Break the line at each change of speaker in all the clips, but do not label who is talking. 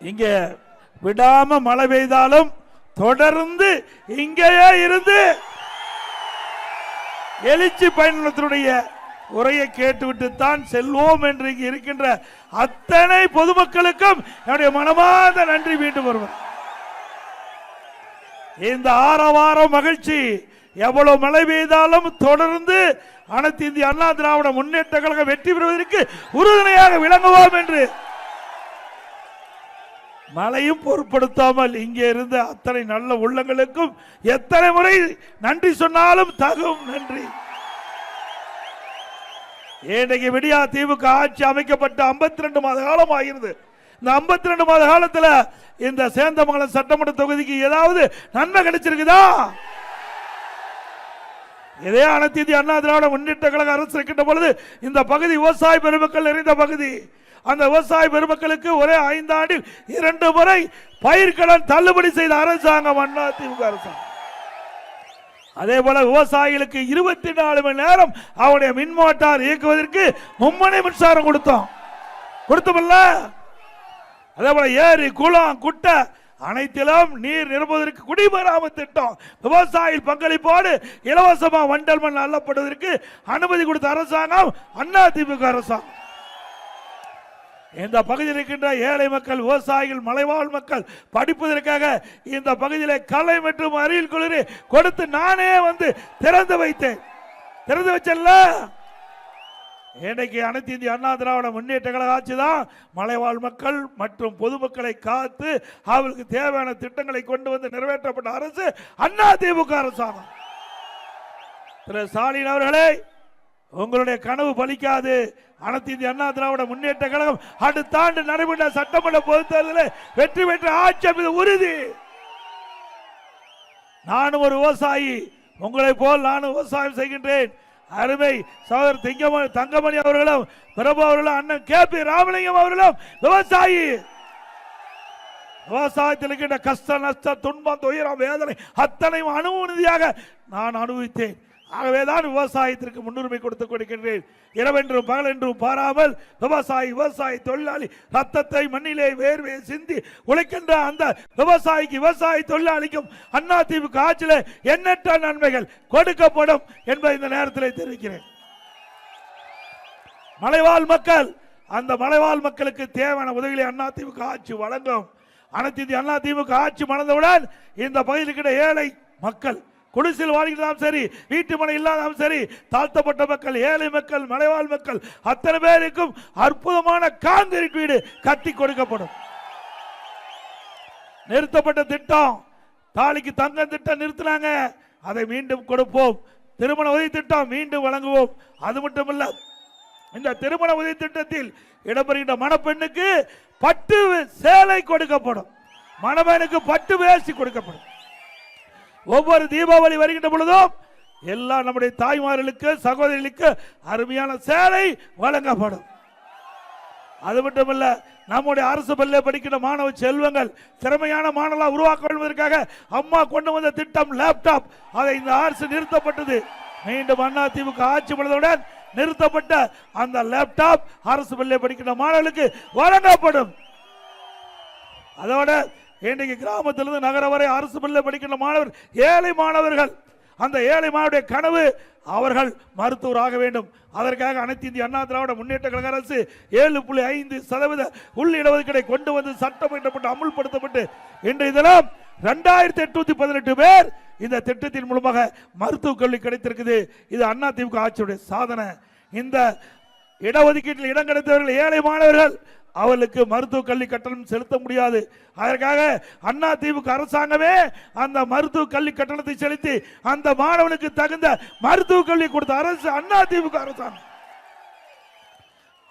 இங்கே விடாம மழை பெய்தாலும் தொடர்ந்து இங்கேயே இருந்து எழுச்சி பயணத்தினுடைய உரையை கேட்டுவிட்டு தான் செல்வோம் என்று இங்கு இருக்கின்ற அத்தனை பொதுமக்களுக்கும் என்னுடைய மனமார்ந்த நன்றி மீண்டும் வருவேன் இந்த ஆரவாரம் மகிழ்ச்சி. எவ்வளவு மழை பெய்தாலும் தொடர்ந்து அனைத்து இந்திய அண்ணா திராவிட முன்னேற்ற கழகம் வெற்றி பெறுவதற்கு உறுதுணையாக விளங்குவோம் என்று மழையும் பொருட்படுத்தாமல் இங்கே இருந்த அத்தனை நல்ல உள்ளங்களுக்கும் எத்தனை முறை நன்றி சொன்னாலும் தகும் நன்றி. இன்றைக்கு விடியா தீவுக்கு ஆட்சி அமைக்கப்பட்ட ஐம்பத்தி ரெண்டு மாத காலம் ஆகிறது இந்த 52 ரெண்டு மாத காலத்துல இந்த சேந்தமங்கலம் சட்டமன்ற தொகுதிக்கு ஏதாவது நன்மை கிடைச்சிருக்குதா? இதே அனைத்து இந்திய அண்ணா திராவிட முன்னேற்ற கழக அரசு இருக்கின்ற பொழுது இந்த பகுதி விவசாய பெருமக்கள் நிறைந்த பகுதி. அந்த விவசாய பெருமக்களுக்கு ஒரே ஐந்தாண்டில் இரண்டு முறை பயிர்கடன் தள்ளுபடி செய்த அரசாங்கம் அண்ணா திமுக அரசாங்கம். அதே போல விவசாயிகளுக்கு இருபத்தி நாலு மணி நேரம் அவருடைய மின் மோட்டார் இயக்குவதற்கு மும்மனை மின்சாரம் கொடுத்தோம். கொடுத்தோம்ல அதே போல ஏரி குளம் குட்டை அனைத்திலும் நீர் நிரம்புவதற்கு குடிமராமத்து திட்டம். விவசாயி பங்களிப்போடு இலவசமா வண்டல் மண் அள்ளப்படுவதற்கு அனுமதி கொடுத்த அரசாங்கம் அண்ணா திமுக அரசாங்கம். இந்த பகுதியில் இருக்கின்ற ஏழை மக்கள் விவசாயிகள் மலைவாழ் மக்கள் படிப்பதற்காக இந்த பகுதியில் கலை மற்றும் அறிவியல் குளிர் கொடுத்து நானே வந்து திறந்து வைத்தேன். திறந்து வச்சல்ல? இன்னைக்கு அனைத்து இந்திய அண்ணா திராவிட முன்னேற்ற கழக ஆட்சி தான். மலைவாழ் மக்கள் மற்றும் பொதுமக்களை காத்து அவர்களுக்கு தேவையான திட்டங்களை கொண்டு வந்து நிறைவேற்றப்பட்ட அரசு அண்ணா திமுக அரசாங்கம். திரு ஸ்டாலின் அவர்களே உங்களுடைய கனவு பலிக்காது. அனைத்து இந்திய அண்ணா திராவிட முன்னேற்ற கழகம் அடுத்த ஆண்டு நடைபெற்ற சட்டமன்ற பொதுத் தேர்தலில் வெற்றி பெற்ற ஆட்சி அமைப்பது உறுதி. நானும் ஒரு விவசாயி. உங்களை போல் நானும் விவசாயம் செய்கின்றேன். அருமை சோதர் திங்கமணி தங்கமணி அவர்களும் பிரபு அவர்களும் அண்ணன் கே பி ராமலிங்கம் அவர்களும் விவசாயி. விவசாயத்தில் இருக்கின்ற கஷ்ட நஷ்ட துன்பம் துயரம் வேதனை அத்தனையும் அனுமதியாக நான் அனுபவித்தேன். ஆகவேதான் விவசாயத்திற்கு முன்னுரிமை கொடுத்து கொடுக்கின்றேன் இரவென்றும் பகலென்றும் பாராமல் விவசாயி விவசாயி தொழிலாளி ரத்தத்தை மண்ணிலே வேர்வை சிந்தி உழைக்கின்ற அந்த விவசாயிக்கு விவசாயி தொழிலாளிக்கும் அண்ணா திமுக ஆட்சியில் எண்ணற்ற நன்மைகள் கொடுக்கப்படும் என்பதை இந்த நேரத்தில் தெரிவிக்கிறேன். மலைவாழ் மக்கள் அந்த மலைவாழ் மக்களுக்கு தேவையான உதவிகளை அண்ணா திமுக ஆட்சி வழங்கும். அனைத்து அண்ணா திமுக ஆட்சி மணந்தவுடன் இந்த பகுதியில் இருக்கிற ஏழை மக்கள் குடிசில் வாழ்கிறதாம் சரி வீட்டு மனை இல்லாதாம் சரி தாழ்த்தப்பட்ட மக்கள் ஏழை மக்கள் மலைவாழ் மக்கள் அத்தனை பேருக்கும் அற்புதமான காங்கிரீட் வீடு கட்டி கொடுக்கப்படும். நிறுத்தப்பட்ட திட்டம் தாலிக்கு தங்க திட்டம் நிறுத்தினாங்க அதை மீண்டும் கொடுப்போம். திருமண உதவி திட்டம் மீண்டும் வழங்குவோம். அது மட்டும் இல்ல இந்த திருமண உதவி திட்டத்தில் இடம்பெறுகின்ற மணப்பெண்ணுக்கு பட்டு சேலை கொடுக்கப்படும். மணப்பெண்ணுக்கு பட்டு வேசி கொடுக்கப்படும். ஒவ்வொரு தீபாவளி வருகின்ற பொழுதும் எல்லா நம்முடைய தாய்மார்களுக்கு சகோதரிகளுக்கு அருமையான சேலை வழங்கப்படும். அது மட்டுமல்ல நம்முடைய அரசு பள்ளியில் படிக்கிற மாணவ செல்வங்கள் திறமையான மாணவர்களாக உருவாக்க வேண்டுவதற்காக அம்மா கொண்டு வந்த திட்டம் லேப்டாப் அதை இந்த அரசு நிறுத்தப்பட்டது. மீண்டும் அண்ணா திமுக ஆட்சி பண்ணதுடன் நிறுத்தப்பட்ட அந்த லேப்டாப் அரசு பள்ளியில் படிக்கிற மாணவர்களுக்கு வழங்கப்படும். அதோட இன்றைக்கு கிராமத்திலிருந்து நகர வரை அரசு பள்ளியில் படிக்கின்ற மாணவர் ஏழை மாணவர்கள். அந்த ஏழை மாணவருடைய கனவு அவர்கள் மருத்துவராக வேண்டும். அதற்காக அனைத்து இந்திய அண்ணா திராவிட முன்னேற்ற கழக அரசு ஏழு புள்ளி ஐந்து சதவீத உள் கொண்டு வந்து சட்டம் இயற்றப்பட்டு அமுல்படுத்தப்பட்டு இன்றைய தினம் ரெண்டாயிரத்தி எட்நூத்தி பதினெட்டு பேர் இந்த திட்டத்தின் மூலமாக மருத்துவ கல்வி கிடைத்திருக்குது. இது அண்ணா திமுக ஆட்சியுடைய சாதனை. இந்த இடஒதுக்கீட்டில் இடம் கிடைத்தவர்கள் ஏழை மாணவர்கள் அவளுக்கு மருத்துவ கல்வி கட்டணம் செலுத்த முடியாது. அதற்காக அண்ணா திமுக அரசாங்கமே அந்த மருத்துவ கல்வி கட்டணத்தை செலுத்தி அந்த மாணவனுக்கு தகுந்த மருத்துவ கல்வி கொடுத்த அரசு அண்ணா திமுக அரசாங்கம்.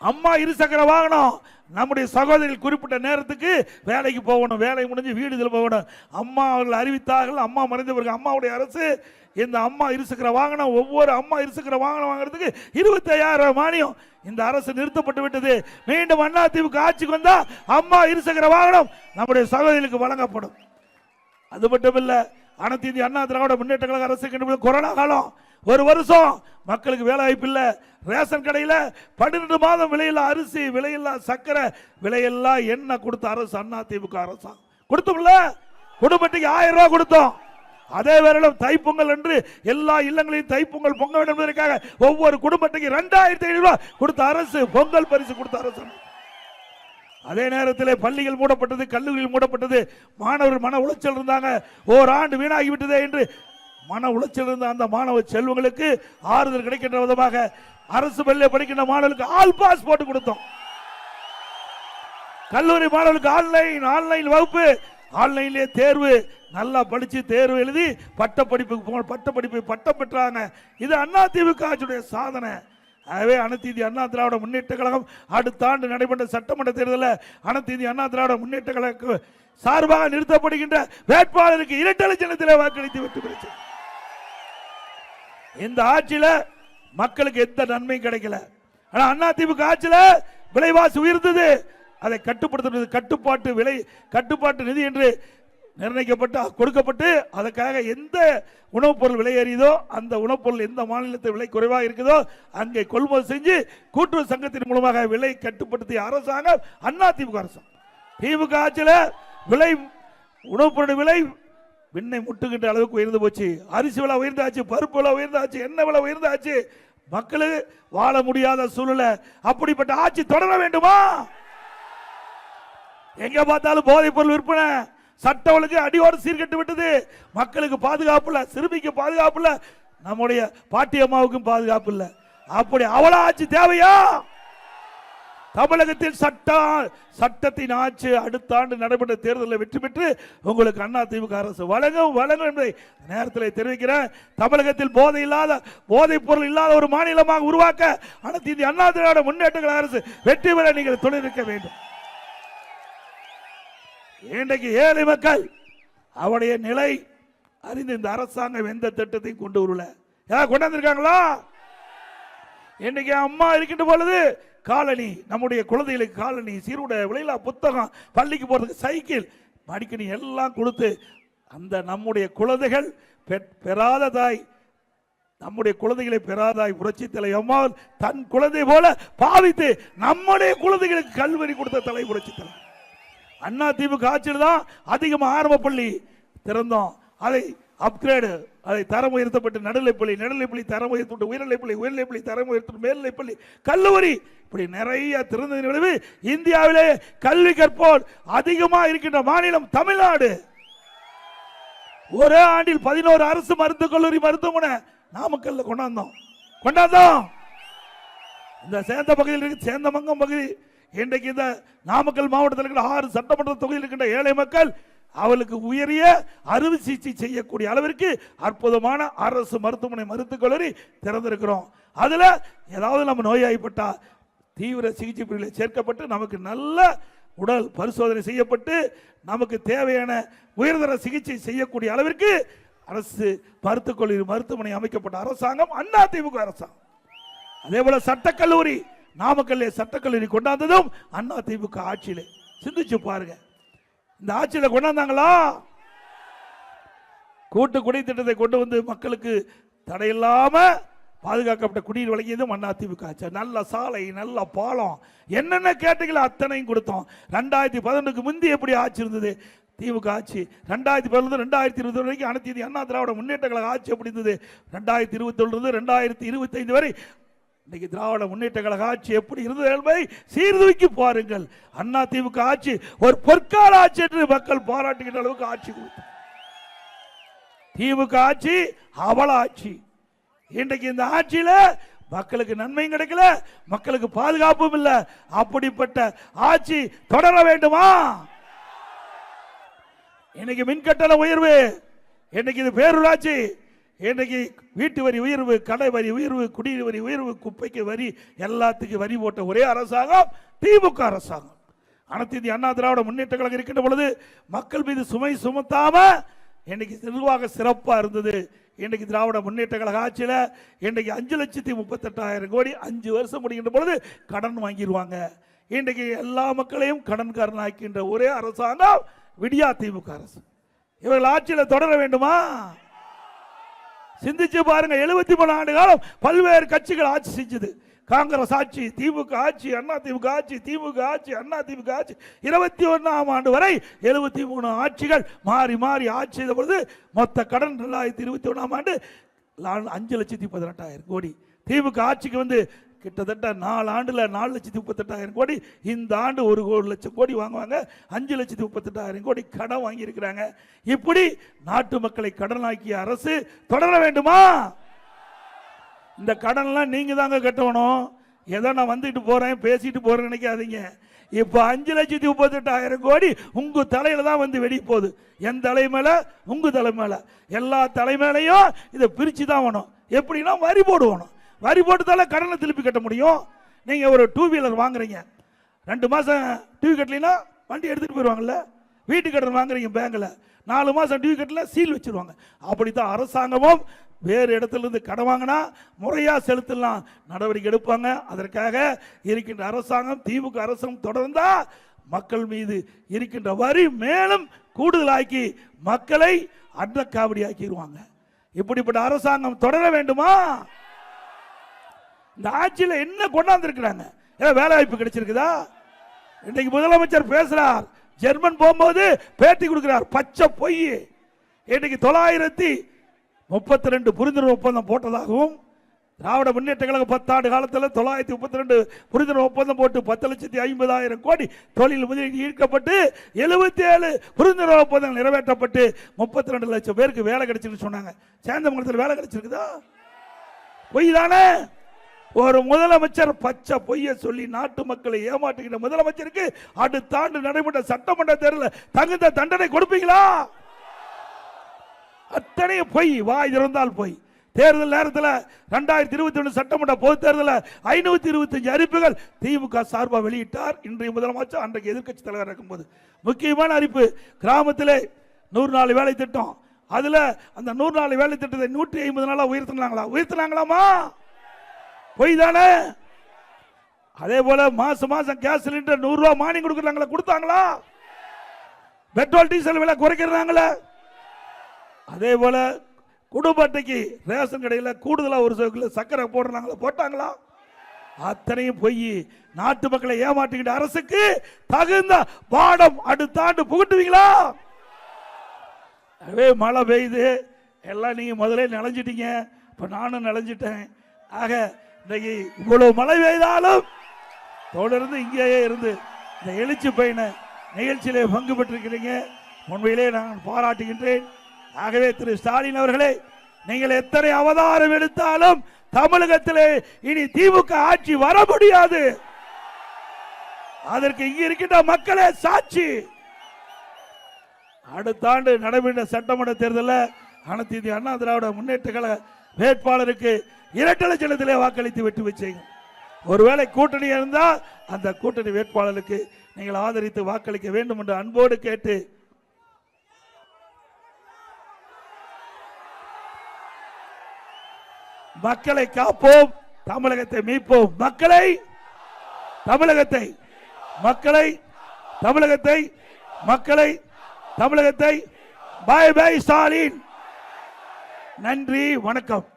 அம்மா இருசக்கர வாகனம் நம்முடைய சகோதரிகள் குறிப்பிட்ட நேரத்துக்கு வேலைக்கு போகணும் வேலை முடிஞ்சு வீடு போகணும். அம்மா அவர்கள் அறிவித்தார்கள் அம்மா மறைந்தவர்கள் அம்மாவுடைய அரசு இந்த அம்மா இருசக்கர வாகனம் ஒவ்வொரு அம்மா இருசக்கர வாகனம் வாங்குறதுக்கு இருபத்தி ஐயாயிரம் மானியம். இந்த அரசு நிறுத்தப்பட்டு விட்டது. மீண்டும் அண்ணா திமுக ஆட்சிக்கு வந்தால் அம்மா இருசக்கர வாகனம் நம்முடைய சகோதரிகளுக்கு வழங்கப்படும். அது மட்டும் இல்லை அனைத்து இந்திய அண்ணா திராவிட முன்னேற்ற கழக அரசு கொரோனா காலம். ஒரு வருஷம் மக்களுக்கு வேலை வாய்ப்பு இல்லை. ரேஷன் கடையில் பன்னிரெண்டு மாதம் விலையில்லா அரிசி விலையில்லா சக்கரை விலையில்லா எண்ணெய் கொடுத்த அரசு? அண்ணா திமுக அரசாங்கம் கொடுத்தோம்ல? குடும்பத்துக்கு ஆயிரம் ரூபா கொடுத்தோம். அதே வேளையில் தைப்பொங்கல் என்று எல்லா இல்லங்களையும் தைப்பொங்கல் பொங்க வேண்டும் என்பதற்காக ஒவ்வொரு குடும்பத்துக்கு இரண்டாயிரத்தி ஐநூறு ரூபாய் கொடுத்த அரசு பொங்கல் பரிசு கொடுத்த அரசு. அதே நேரத்தில் பள்ளிகள் மூடப்பட்டது கல்லூரிகள் மூடப்பட்டது. மாணவர்கள் மன உளைச்சல் இருந்தாங்க. ஓராண்டு வீணாகி விட்டதே என்று மன உளைச்சல் இருந்த அந்த மாணவ செல்வங்களுக்கு ஆறுதல் கிடைக்கின்ற விதமாக அரசு பள்ளியில் படிக்கின்ற மாணவர்களுக்கு ஆல் பாஸ் போட்டு கொடுத்தோம். கல்லூரி மாணவர்களுக்கு ஆன்லைன் ஆன்லைன் வகுப்பு ஆன்லைன்லேயே தேர்வு நல்லா படித்து தேர்வு எழுதி பட்ட படிப்புக்கு போ பட்ட படிப்பு பட்டம் பெற்றாங்க. இது அண்ணா திமுக ஆட்சியுடைய சாதனை. ஆகவே அனைத்து இந்திய அண்ணா திராவிட முன்னேற்ற கழகம் அடுத்த ஆண்டு நடைபெற்ற சட்டமன்ற தேர்தலில் அனைத்து இந்திய அண்ணா திராவிட முன்னேற்ற கழக சார்பாக நிறுத்தப்படுகின்ற வேட்பாளருக்கு இரட்டலை சின்னத்திலே வாக்களித்து வெற்றி பெற்று இந்த ஆட்சியில் மக்களுக்கு எந்த நன்மையும் கிடைக்கல. ஆனால் அண்ணா திமுக ஆட்சியில் விலைவாசி உயர்ந்தது. அதை கட்டுப்படுத்துறது கட்டுப்பாட்டு விலை கட்டுப்பாட்டு நிதி என்று நிர்ணயிக்கப்பட்டு கொடுக்கப்பட்டு அதற்காக எந்த உணவுப் பொருள் விலை ஏறியதோ அந்த உணவுப் பொருள் எந்த மாநிலத்தில் விலை குறைவாக இருக்குதோ அங்கே கொள்முதல் செஞ்சு கூட்டுறவு சங்கத்தின் மூலமாக விலை கட்டுப்படுத்திய அரசாங்கம் அண்ணா திமுக அரசாங்கம் திமுக ஆட்சியில் விலை உணவுப் பொருள் விலை விண்ணை முட்டுகின்ற அளவுக்கு உயர்ந்து போச்சு. அரிசி விலை உயர்ந்தாச்சு பருப்பு விலை உயர்ந்தாச்சு எண்ணெய் விலை உயர்ந்தாச்சு. மக்களுக்கு வாழ முடியாத சூழ்நிலை. அப்படிப்பட்ட ஆட்சி தொடர வேண்டுமா? எங்க பார்த்தாலும் போதைப் பொருள் விற்பனை. சட்ட ஒழுங்கு அடியோடு சீர்கட்டு விட்டது. மக்களுக்கு பாதுகாப்பு இல்லை சிறுமிக்கு பாதுகாப்பு இல்லை நம்முடைய பாட்டி அம்மாவுக்கும் பாதுகாப்பு இல்லை. அப்படி அவ்வளோ ஆட்சி தேவையா? தமிழகத்தில் சட்டம் சட்டத்தின் ஆட்சி அடுத்த ஆண்டு நடைபெற்ற தேர்தலில் வெற்றி பெற்று உங்களுக்கு அண்ணா திமுக அரசு வழங்கும் வழங்கும் என்பதை நேரத்தில் தெரிவிக்கிறேன். தமிழகத்தில் போதை இல்லாத போதைப் பொருள் இல்லாத ஒரு மாநிலமாக உருவாக்க அனைத்து இந்திய அண்ணா திராவிட முன்னேற்றங்கள் அரசு வெற்றி பெற நீங்கள் துணை நிற்க வேண்டும். இன்றைக்கு ஏழை மக்கள் அவருடைய நிலை அறிந்து இந்த அரசாங்கம் எந்த திட்டத்தையும் கொண்டு வரல. யார் கொண்டு வந்திருக்காங்களா? இன்னைக்கு அம்மா இருக்கின்ற பொழுது காலனி நம்முடைய குழந்தைகளுக்கு காலனி சீருடைய விளையிலா புத்தகம் பள்ளிக்கு போறதுக்கு சைக்கிள் மடிக்கணி எல்லாம் கொடுத்து அந்த நம்முடைய குழந்தைகள் பெற்- பெறாத தாய் நம்முடைய குழந்தைகளை பெறாதாய் புரட்சி தலை தன் குழந்தை போல பாவித்து நம்முடைய குழந்தைகளுக்கு கல்வெறி கொடுத்த தலை புரட்சி தலை அண்ணா திமுக ஆட்சியில் தான் அதிகமாக ஆரம்ப பள்ளி திறந்தோம். அதை அப்கிரேடு அதை தரம் உயர்த்தப்பட்டு நடுநிலைப்பள்ளி நடுநிலைப்பள்ளி தரம் உயர்த்தப்பட்டு உயர்நிலைப்பள்ளி உயர்நிலைப்பள்ளி தரம் உயர்த்தப்பட்டு மேல்நிலைப்பள்ளி கல்லூரி இப்படி நிறைய திறந்ததின் விளைவு இந்தியாவிலே கல்வி கற்போர் அதிகமாக இருக்கின்ற மாநிலம் தமிழ்நாடு. ஒரே ஆண்டில் பதினோரு அரசு மருத்துவக் கல்லூரி மருத்துவமனை நாமக்கல்ல கொண்டாந்தோம். கொண்டாந்தோம். இந்த சேந்த பகுதியில் இருக்கு சேந்தமங்கம் பகுதி இன்றைக்கு இந்த நாமக்கல் மாவட்டத்தில் இருக்கிற ஆறு சட்டமன்ற தொகுதியில் இருக்கின்ற ஏழை மக்கள் அவளுக்கு உயரிய அறுவை சிகிச்சை செய்யக்கூடிய அளவிற்கு அற்புதமான அரசு மருத்துவமனை மருத்துவக் கல்லூரி திறந்திருக்கிறோம். அதில் ஏதாவது நம்ம நோயாய்ப்பட்டா தீவிர சிகிச்சை பிரிவில் சேர்க்கப்பட்டு நமக்கு நல்ல உடல் பரிசோதனை செய்யப்பட்டு நமக்கு தேவையான உயர்தர சிகிச்சை செய்யக்கூடிய அளவிற்கு அரசு மருத்துவக் கல்லூரி மருத்துவமனை அமைக்கப்பட்ட அரசாங்கம் அண்ணா திமுக அரசாங்கம். அதே போல சட்டக்கல்லூரி நாமக்கல்லே சட்டக்கல்லூரி கொண்டாந்ததும் அண்ணா திமுக ஆட்சியில். சிந்திச்சு பாருங்க. இந்த ஆட்சியில் கொண்டாந்தாங்களா? கூட்டு குடி திட்டத்தை கொண்டு வந்து மக்களுக்கு தடையில்லாம பாதுகாக்கப்பட்ட குடிநீர் வழங்கியதும் அண்ணா திமுக ஆட்சி. நல்ல சாலை நல்ல பாலம். என்னென்ன கேட்டீங்களோ அத்தனையும் கொடுத்தோம். ரெண்டாயிரத்தி பதினொன்றுக்கு முந்தி எப்படி ஆட்சி இருந்தது? திமுக ஆட்சி. ரெண்டாயிரத்தி பதினொன்று ரெண்டாயிரத்தி இருபது வரைக்கும் அனைத்து அண்ணா திராவிட முன்னேற்ற கழக ஆட்சி எப்படி இருந்தது? ரெண்டாயிரத்தி இருபத்தி ரெண்டாயிரத்தி இருபத்தைந்து வரை இன்னைக்கு திராவிட முன்னேற்ற கழக ஆட்சி எப்படி இருந்தது என்பதை சீர்தூக்கி பாருங்கள். அண்ணா திமுக ஆட்சி ஒரு பொற்கால ஆட்சி என்று மக்கள் பாராட்டுகின்ற அளவுக்கு ஆட்சி கொடுத்தார் திமுக ஆட்சி அவல ஆட்சி. இன்றைக்கு இந்த ஆட்சியில் மக்களுக்கு நன்மையும் கிடைக்கல மக்களுக்கு பாதுகாப்பும் இல்லை. அப்படிப்பட்ட ஆட்சி தொடர வேண்டுமா? இன்னைக்கு மின்கட்டண உயர்வு இன்னைக்கு இது பேரூராட்சி. இன்னைக்கு வீட்டு வரி உயர்வு கடை வரி உயர்வு குடிநீர் வரி உயர்வு குப்பைக்கு வரி எல்லாத்துக்கும் வரி போட்ட ஒரே அரசாங்கம் திமுக அரசாங்கம். அனைத்து இந்திய அண்ணா திராவிட முன்னேற்ற கழகம் இருக்கின்ற பொழுது மக்கள் மீது சுமை சுமத்தாம இன்னைக்கு நிர்வாக சிறப்பாக இருந்தது. இன்னைக்கு திராவிட முன்னேற்ற கழக ஆட்சியில் இன்னைக்கு அஞ்சு லட்சத்தி முப்பத்தெட்டாயிரம் கோடி அஞ்சு வருஷம் முடிகின்ற பொழுது கடன் வாங்கிடுவாங்க இன்றைக்கு எல்லா மக்களையும் கடன்காரன் ஆக்கின்ற ஒரே அரசாங்கம் விடியா திமுக அரசு. இவர்கள் ஆட்சியில் தொடர வேண்டுமா? சிந்திச்சு பாருங்க எழுபத்தி மூணு ஆண்டு காலம் பல்வேறு கட்சிகள் ஆட்சி செஞ்சது. காங்கிரஸ் ஆட்சி திமுக ஆட்சி அண்ணா திமுக ஆட்சி திமுக ஆட்சி அண்ணா திமுக ஆட்சி. இருபத்தி ஒன்றாம் ஆண்டு வரை எழுபத்தி மூணு ஆட்சிகள் மாறி மாறி ஆட்சி செய்த பொழுது மொத்த கடன் ரெண்டாயிரத்தி இருபத்தி ஒன்றாம் ஆண்டு அஞ்சு லட்சத்தி பதினெட்டாயிரம் கோடி. திமுக ஆட்சிக்கு வந்து கிட்டத்தட்ட நாலு ஆண்டில் நாலு லட்சத்தி முப்பத்தெட்டாயிரம் கோடி. இந்த ஆண்டு ஒரு ஒரு லட்சம் கோடி வாங்குவாங்க. அஞ்சு லட்சத்தி முப்பத்தெட்டாயிரம் கோடி கடன் வாங்கியிருக்கிறாங்க. இப்படி நாட்டு மக்களை கடனாக்கிய அரசு தொடர வேண்டுமா? இந்த கடன்லாம் நீங்கள் தாங்க கட்டணும். ஏதோ நான் வந்துட்டு போகிறேன் பேசிட்டு போகிறேன்னு நினைக்காதீங்க. இப்போ அஞ்சு லட்சத்தி முப்பத்தெட்டாயிரம் கோடி உங்கள் தலையில் தான் வந்து வெடி போகுது. என் தலை மேலே உங்கள் தலை மேல. எல்லா தலை மேலையும் இதை பிரித்து தான் வேணும். எப்படின்னா வரி போடுவோம். வரி போட்டுதால கடனை திருப்பி கட்ட முடியும். நீங்க ஒரு டூ வீலர் வாங்குறீங்க. ரெண்டு மாசம் டிவி கட்டலைன்னா வண்டி எடுத்துட்டு போயிடுவாங்கல்ல வீட்டு கடன் வாங்குறீங்க பேங்க்ல. நாலு மாசம் டிவி கட்டல சீல் வச்சிருவாங்க. அப்படித்தான் அரசாங்கமும் வேறு இடத்துல இருந்து கடன் வாங்கினா முறையாக செலுத்தலாம். நடவடிக்கை எடுப்பாங்க. அதற்காக இருக்கின்ற அரசாங்கம் திமுக அரசாங்கம் தொடர்ந்தா மக்கள் மீது இருக்கின்ற வரி மேலும் கூடுதலாக்கி மக்களை அன்னக்காவடி ஆக்கிடுவாங்க இப்படிப்பட்ட அரசாங்கம் தொடர வேண்டுமா? இந்த ஆட்சியில் என்ன கொண்டாந்துருக்கிறாங்க? ஏதாவது வேலை வாய்ப்பு கிடைச்சிருக்குதா? இன்றைக்கு முதலமைச்சர் பேசுகிறார் ஜெர்மன் போகும்போது பேட்டி கொடுக்கிறார். பச்சை பொய். இன்னைக்கு தொள்ளாயிரத்தி முப்பத்தி ரெண்டு புரிந்துணர்வு ஒப்பந்தம் போட்டதாகவும் திராவிட முன்னேற்ற கழக பத்தாண்டு காலத்தில் தொள்ளாயிரத்தி முப்பத்தி ரெண்டு புரிந்துணர்வு ஒப்பந்தம் போட்டு பத்து லட்சத்தி ஐம்பதாயிரம் கோடி தொழில் முதலீடு ஈர்க்கப்பட்டு எழுபத்தி ஏழு புரிந்துணர்வு ஒப்பந்தங்கள் நிறைவேற்றப்பட்டு முப்பத்தி ரெண்டு லட்சம் பேருக்கு வேலை கிடைச்சிருக்கு சொன்னாங்க. சேந்தமங்கலத்தில் வேலை கிடைச்சிருக்குதா? பொய் தானே? ஒரு முதலமைச்சர் பச்சை பொய்ய சொல்லி நாட்டு மக்களை ஏமாற்றுகின்ற முதலமைச்சருக்கு அடுத்த ஆண்டு நடைபெற்ற சட்டமன்ற தேர்தலில் தகுந்த தண்டனை கொடுப்பீங்களா? அத்தனை பொய் வாய் திறந்தால் பொய். தேர்தல் நேரத்தில் ரெண்டாயிரத்தி இருபத்தி ஒன்று சட்டமன்ற பொது தேர்தலில் ஐநூத்தி இருபத்தஞ்சு அறிவிப்புகள் திமுக சார்பாக வெளியிட்டார். இன்றைய முதலமைச்சர் அன்றைக்கு எதிர்க்கட்சி தலைவர் இருக்கும்போது. முக்கியமான அறிவிப்பு கிராமத்திலே நூறு நாள் வேலை திட்டம். அதுல அந்த நூறு நாள் வேலை திட்டத்தை நூற்றி ஐம்பது நாளாக உயர்த்தினாங்களா? உயர்த்தினாங்களாமா? பொய் தானே அதே போல மாசம் மாசம் கேஸ் சிலிண்டர் நூறு ரூபா மானியம் கொடுக்குறாங்களா கொடுத்தாங்களா? பெட்ரோல் டீசல் விலை குறைக்கிறாங்களா அதே போல குடும்ப அட்டைக்கு ரேஷன் கடையில் கூடுதலாக ஒரு சில கிலோ சக்கரை போடுறாங்களா போட்டாங்களா? அத்தனையும் பொய் நாட்டு மக்களை ஏமாற்றுகின்ற அரசுக்கு தகுந்த பாடம் அடுத்த ஆண்டு புகட்டுவீங்களா? அதே மழை பெய்யுது. எல்லாம் நீங்கள் முதல்ல நினைஞ்சிட்டீங்க இப்போ நானும் நினைஞ்சிட்டேன் ஆக இன்னைக்கு இவ்வளவு மழை பெய்தாலும் தொடர்ந்து இங்கேயே இருந்து இந்த எழுச்சி பயண நிகழ்ச்சியிலே பங்கு பெற்றிருக்கிறீங்க. உண்மையிலே நான் பாராட்டுகின்றேன். ஆகவே திரு ஸ்டாலின் அவர்களே நீங்கள் எத்தனை அவதாரம் எடுத்தாலும் தமிழகத்திலே இனி திமுக ஆட்சி வர முடியாது. அதற்கு இங்க இருக்கின்ற மக்களே சாட்சி. அடுத்த ஆண்டு நடைபெற்ற சட்டமன்ற தேர்தலில் அனைத்து இந்திய அண்ணா திராவிட முன்னேற்ற கழக வேட்பாளருக்கு இரட்டை லட்சணத்திலே வாக்களித்து வெற்றி வச்சீங்க ஒருவேளை கூட்டணி இருந்தால் அந்த கூட்டணி வேட்பாளருக்கு நீங்கள் ஆதரித்து வாக்களிக்க வேண்டும் என்று அன்போடு கேட்டு மக்களை காப்போம் தமிழகத்தை மீட்போம். மக்களை தமிழகத்தை மக்களை தமிழகத்தை மக்களை தமிழகத்தை. பாய் பாய் ஸ்டாலின் நன்றி வணக்கம்.